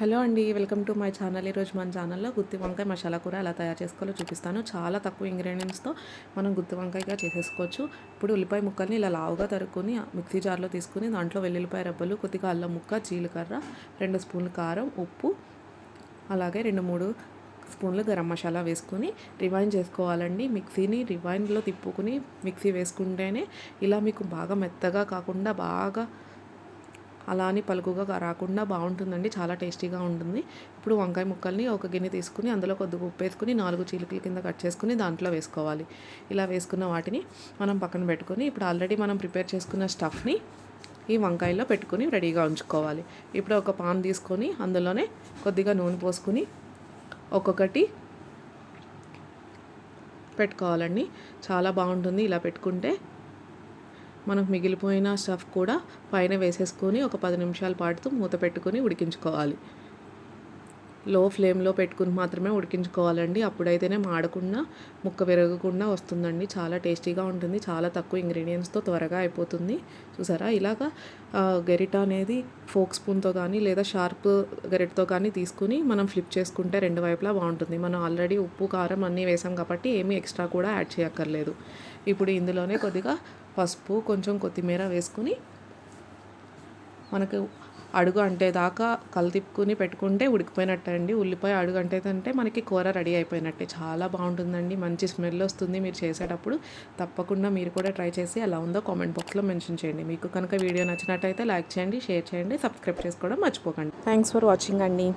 Hello అండి welcome to my channel. ఈరోజు మన ఛానల్లో గుత్తి వంకాయ మసాలా కూర ఎలా తయారు చేసుకోవాలో చూపిస్తాను. చాలా తక్కువ ఇంగ్రీడియంట్స్తో మనం గుత్తి వంకాయగా చేసేసుకోవచ్చు. ఇప్పుడు ఉల్లిపాయ ముక్కల్ని ఇలా లావుగా తరుక్కుని మిక్సీ జార్లో తీసుకుని దాంట్లో వెల్లుల్లిపాయ రబ్బలు కొద్దిగా అల్లం ముక్క జీలకర్ర రెండు స్పూన్లు కారం ఉప్పు అలాగే రెండు మూడు స్పూన్లు గరం మసాలా వేసుకుని రివైండ్ చేసుకోవాలండి. మిక్సీని రివైండ్లో తిప్పుకుని మిక్సీ వేసుకుంటేనే ఇలా మీకు బాగా మెత్తగా కాకుండా బాగా అలా అని పలుకుగా రాకుండా బాగుంటుందండి. చాలా టేస్టీగా ఉంటుంది. ఇప్పుడు వంకాయ ముక్కల్ని ఒక గిన్నె తీసుకుని అందులో కొద్దిగా ఉప్పు వేసుకుని నాలుగు చీలికల కింద కట్ చేసుకుని దాంట్లో వేసుకోవాలి. ఇలా వేసుకున్న వాటిని మనం పక్కన పెట్టుకొని ఇప్పుడు ఆల్రెడీ మనం ప్రిపేర్ చేసుకున్న స్టఫ్ని ఈ వంకాయలో పెట్టుకుని రెడీగా ఉంచుకోవాలి. ఇప్పుడు ఒక పాన్ తీసుకొని అందులోనే కొద్దిగా నూనె పోసుకుని ఒక్కొక్కటి పెట్టుకోవాలండి. చాలా బాగుంటుంది ఇలా పెట్టుకుంటే. మనకు మిగిలిపోయిన స్టఫ్ కూడా పైన వేసేసుకొని ఒక పది నిమిషాల పాటు మూత పెట్టుకొని ఉడికించుకోవాలి. లో ఫ్లేమ్లో పెట్టుకుని మాత్రమే ఉడికించుకోవాలండి. అప్పుడైతేనే మాడకుండా ముక్క విరగకుండా వస్తుందండి. చాలా టేస్టీగా ఉంటుంది. చాలా తక్కువ ఇంగ్రీడియంట్స్తో త్వరగా అయిపోతుంది. చూసారా? ఇలాగా గరిట అనేది ఫోక్ స్పూన్తో కానీ లేదా షార్ప్ గరిటతో కానీ తీసుకుని మనం ఫ్లిప్ చేసుకుంటే రెండు వైపులా బాగుంటుంది. మనం ఆల్రెడీ ఉప్పు కారం అన్నీ వేసాం కాబట్టి ఏమీ ఎక్స్ట్రా కూడా యాడ్ చేయక్కర్లేదు. ఇప్పుడు ఇందులోనే కొద్దిగా పసుపు కొంచెం కొత్తిమీర వేసుకుని మనకు అడుగు అంటే దాకా కలితిప్పుకుని పెట్టుకుంటే ఉడికిపోయినట్టే అండి ఉల్లిపాయ అడుగు అంటే మనకి కూర రెడీ అయిపోయినట్టే. చాలా బాగుంటుందండి. మంచి స్మెల్ వస్తుంది మీరు చేసేటప్పుడు. తప్పకుండా మీరు కూడా ట్రై చేసి ఎలా ఉందో కామెంట్ బాక్స్లో మెన్షన్ చేయండి. మీకు కనుక వీడియో నచ్చినట్టయితే లైక్ చేయండి షేర్ చేయండి సబ్స్క్రైబ్ చేసుకోవడం మర్చిపోకండి. థ్యాంక్స్ ఫర్ వాచింగ్ అండి.